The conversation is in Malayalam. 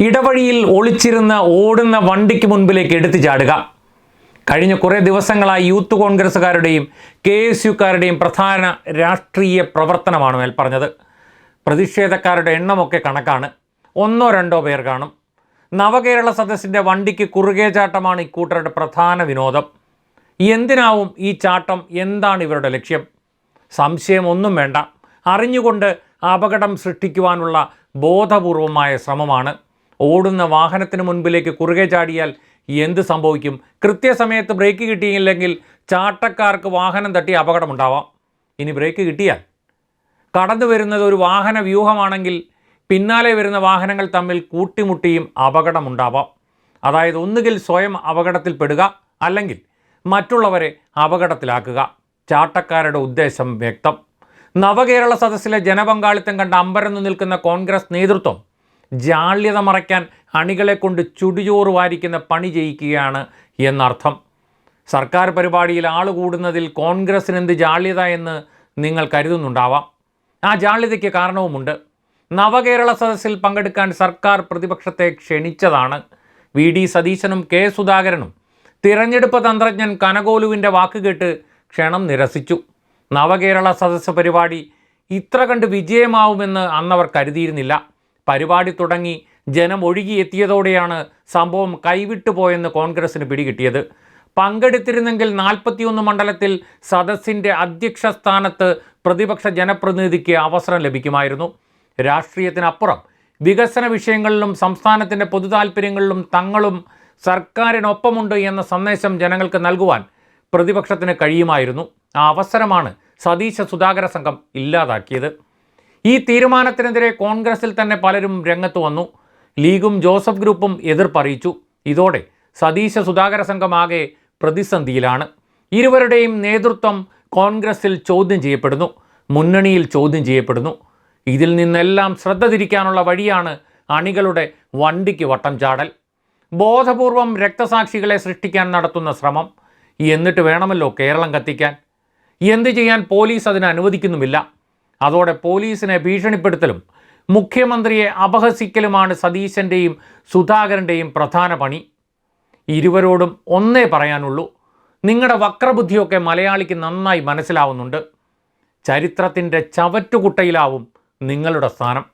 ഇടവഴിയിൽ ഒളിച്ചിരുന്ന് ഓടുന്ന വണ്ടിക്ക് മുൻപിലേക്ക് എടുത്തു ചാടുക. കഴിഞ്ഞ കുറേ ദിവസങ്ങളായി യൂത്ത് കോൺഗ്രസ്സുകാരുടെയും കെ എസ് യുക്കാരുടെയും പ്രധാന രാഷ്ട്രീയ പ്രവർത്തനമാണ് മേൽ പറഞ്ഞത് പ്രതിഷേധക്കാരുടെ എണ്ണമൊക്കെ കണക്കാണ്. ഒന്നോ രണ്ടോ പേർ കാണും. നവകേരള സദസ്സിന്റെ വണ്ടിക്ക് കുറുകെ ചാട്ടമാണ് ഇക്കൂട്ടരുടെ പ്രധാന വിനോദം. എന്തിനാവും ഈ ചാട്ടം? എന്താണ് ഇവരുടെ ലക്ഷ്യം? സംശയം ഒന്നും വേണ്ട. അറിഞ്ഞുകൊണ്ട് അപകടം സൃഷ്ടിക്കുവാനുള്ള ബോധപൂർവമായ ശ്രമമാണ്. ഓടുന്ന വാഹനത്തിന് മുൻപിലേക്ക് കുറുകെ ചാടിയാൽ എന്ത് സംഭവിക്കും? കൃത്യസമയത്ത് ബ്രേക്ക് കിട്ടിയില്ലെങ്കിൽ ചാട്ടക്കാർക്ക് വാഹനം തട്ടി അപകടമുണ്ടാവാം. ഇനി ബ്രേക്ക് കിട്ടിയാൽ? കടന്നു വരുന്നത് ഒരു വാഹന വ്യൂഹമാണെങ്കിൽ പിന്നാലെ വരുന്ന വാഹനങ്ങൾ തമ്മിൽ കൂട്ടിമുട്ടിയും അപകടമുണ്ടാവാം. അതായത് ഒന്നുകിൽ സ്വയം അപകടത്തിൽപ്പെടുക അല്ലെങ്കിൽ മറ്റുള്ളവരെ അപകടത്തിലാക്കുക. ചാട്ടക്കാരുടെ ഉദ്ദേശം വ്യക്തം. നവകേരള സദസ്സിലെ ജനപങ്കാളിത്തം കണ്ട് അമ്പരന്ന് നിൽക്കുന്ന കോൺഗ്രസ് നേതൃത്വം ജാള്യത മറയ്ക്കാൻ അണികളെ കൊണ്ട് ചുടിചോറ് വാരിക്കുന്ന പണി ചെയ്യിക്കുകയാണ് എന്നർത്ഥം. സർക്കാർ പരിപാടിയിൽ ആൾ കൂടുന്നതിൽ കോൺഗ്രസിന് എന്ത് ജാള്യത എന്ന് നിങ്ങൾ കരുതുന്നുണ്ടാവാം. ആ ജാള്യതയ്ക്ക് കാരണവുമുണ്ട്. നവകേരള സദസ്സിൽ പങ്കെടുക്കാൻ സർക്കാർ പ്രതിപക്ഷത്തെ ക്ഷണിച്ചതാണ്. വി. ഡി. സതീശനും കെ. സുധാകരനും തിരഞ്ഞെടുപ്പ് തന്ത്രജ്ഞൻ കനകോലുവിന്റെ വാക്കുകേട്ട് ക്ഷണം നിരസിച്ചു. നവകേരള സദസ്സ് പരിപാടി ഇത്ര കണ്ട് വിജയമാവുമെന്ന് അന്നവർ കരുതിയിരുന്നില്ല. പരിപാടി തുടങ്ങി ജനം ഒഴുകിയെത്തിയതോടെയാണ് സംഭവം കൈവിട്ടു പോയെന്ന് കോൺഗ്രസിന് പിടികിട്ടിയത്. പങ്കെടുത്തിരുന്നെങ്കിൽ നാൽപ്പത്തിയൊന്ന് മണ്ഡലത്തിൽ സദസ്സിന്റെ അധ്യക്ഷ സ്ഥാനത്ത് പ്രതിപക്ഷ ജനപ്രതിനിധിക്ക് അവസരം ലഭിക്കുമായിരുന്നു. രാഷ്ട്രീയത്തിനപ്പുറം വികസന വിഷയങ്ങളിലും സംസ്ഥാനത്തിന്റെ പൊതുതാൽപ്പര്യങ്ങളിലും തങ്ങളും സർക്കാരിനൊപ്പമുണ്ട് എന്ന സന്ദേശം ജനങ്ങൾക്ക് നൽകുവാൻ പ്രതിപക്ഷത്തിന് കഴിയുമായിരുന്നു. ആ അവസരമാണ് സതീശ സുധാകര സംഘം ഇല്ലാതാക്കിയത്. ഈ തീരുമാനത്തിനെതിരെ കോൺഗ്രസിൽ തന്നെ പലരും രംഗത്ത് വന്നു. ലീഗും ജോസഫ് ഗ്രൂപ്പും എതിർപ്പറിയിച്ചു. ഇതോടെ സതീശ സുധാകര സംഘമാകെ പ്രതിസന്ധിയിലാണ്. ഇരുവരുടെയും നേതൃത്വം കോൺഗ്രസിൽ ചോദ്യം ചെയ്യപ്പെടുന്നു. മുന്നണിയിൽ ചോദ്യം ചെയ്യപ്പെടുന്നു. ഇതിൽ നിന്നെല്ലാം ശ്രദ്ധ തിരിക്കാനുള്ള വഴിയാണ് അണികളുടെ വണ്ടിക്ക് വട്ടം ചാടൽ. ബോധപൂർവം രക്തസാക്ഷികളെ സൃഷ്ടിക്കാൻ നടത്തുന്ന ശ്രമം. എന്നിട്ട് വേണമല്ലോ കേരളം കത്തിക്കാൻ. എന്ത് ചെയ്യാൻ പോലീസ് അതിന് അനുവദിക്കുന്നുമില്ല. അതോടെ പോലീസിനെ ഭീഷണിപ്പെടുത്തലും മുഖ്യമന്ത്രിയെ അപഹസിക്കലുമാണ് സതീശന്റെയും സുധാകരന്റെയും പ്രധാന പണി. ഇരുവരോടും ഒന്നേ പറയാനുള്ളൂ. നിങ്ങളുടെ വക്രബുദ്ധിയൊക്കെ മലയാളിക്ക് നന്നായി മനസ്സിലാവുന്നുണ്ട്. ചരിത്രത്തിന്റെ ചവറ്റുകുട്ടയിലാവും നിങ്ങളുടെ സ്ഥാനം.